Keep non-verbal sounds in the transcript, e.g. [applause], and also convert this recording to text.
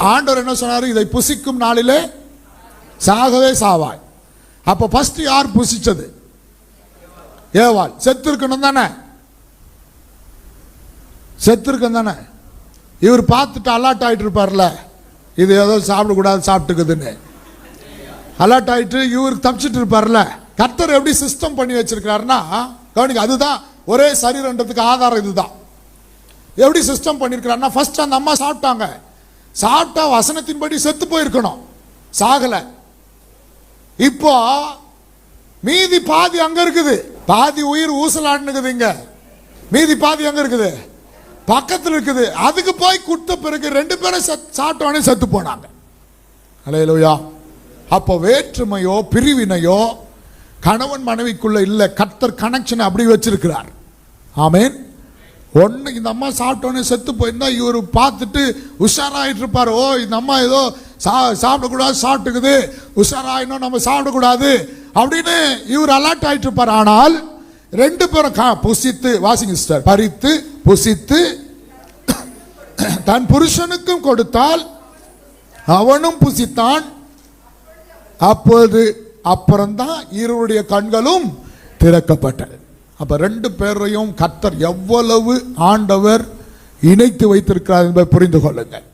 ஆண்டவர் என்ன சொன்னார்? இதை புசிக்கும் நாளிலே சாகவே சாவாய். அப்போ ஃபர்ஸ்ட் யார் புசிச்சது? ஏவாள். செத்து இருக்கணும் தானே? செத்து இருக்கணும் தானே? இவர் பார்த்துட்டு அலர்ட் ஆகிட்டு இருப்பார்ல? இது ஏதோ சாப்பிடக்கூடாது சாப்பிட்டுக்குதுன்னு. அலர்ட் ஆகிட்டு இவர் தப்பிச்சிட்டு இருப்பார்ல? கர்த்தர் எப்படி சிஸ்டம் பண்ணி வச்சிருக்காருன்னா கவனிங்க அதுதான் ஒரே சரீரன்றதுக்கு ஆதாரம் இதுதான். எப்படி சிஸ்டம் பண்ணியிருக்கிறாருன்னா ஃபர்ஸ்ட் அந்த அம்மா சாப்பிட்டாங்க. சாப்பிட்டா வசனத்தின்படி செத்து போயிருக்கணும். சாகல. இப்போ மீதி பாதி அங்க இருக்குது. பாதி உயிர் ஊசலாடுனுக்குது இங்க மீதி பாதி அங்க இருக்குது? பக்கத்தில் இருக்குது. அதுக்கு போய் கொடுத்த பிறகு ரெண்டு பேரும் செத்- சாப்பிட்டோன்னே செத்து போனாங்க. அலையலோயா. அப்போ வேற்றுமையோ பிரிவினையோ கணவன் மனைவிக்குள்ள இல்லை. கர்த்தர் கனெக்ஷன் அப்படி வச்சிருக்கிறார். ஆமேன். ஒன்று இந்த அம்மா சாப்பிட்டோன்னே செத்து போயிருந்தா இவர் பார்த்துட்டு உஷாராகிட்டு இருப்பார் ஓ இந்த அம்மா ஏதோ சா சாப்பிடக்கூடாது சாப்பிட்டுக்குது. உஷாராயினும் நம்ம சாப்பிடக்கூடாது. அப்படின்னு இவர் அலர்ட் ஆகிட்டு இருப்பார் ஆனால் ரெண்டு பேரும் கா புசித்து வாசிங்க சிஸ்டர் பறித்து புசித்து [coughs] தன் புருஷனுக்கும் கொடுத்தால் அவனும் புசித்தான். அப்போது அப்புறம்தான் இருவருடைய கண்களும் திறக்கப்பட்டது அப்ப ரெண்டு பேரையும் கர்த்தர் எவ்வளவு ஆண்டவர் இணைத்து வைத்திருக்கிறார் என்பதை புரிந்து கொள்ளுங்கள்.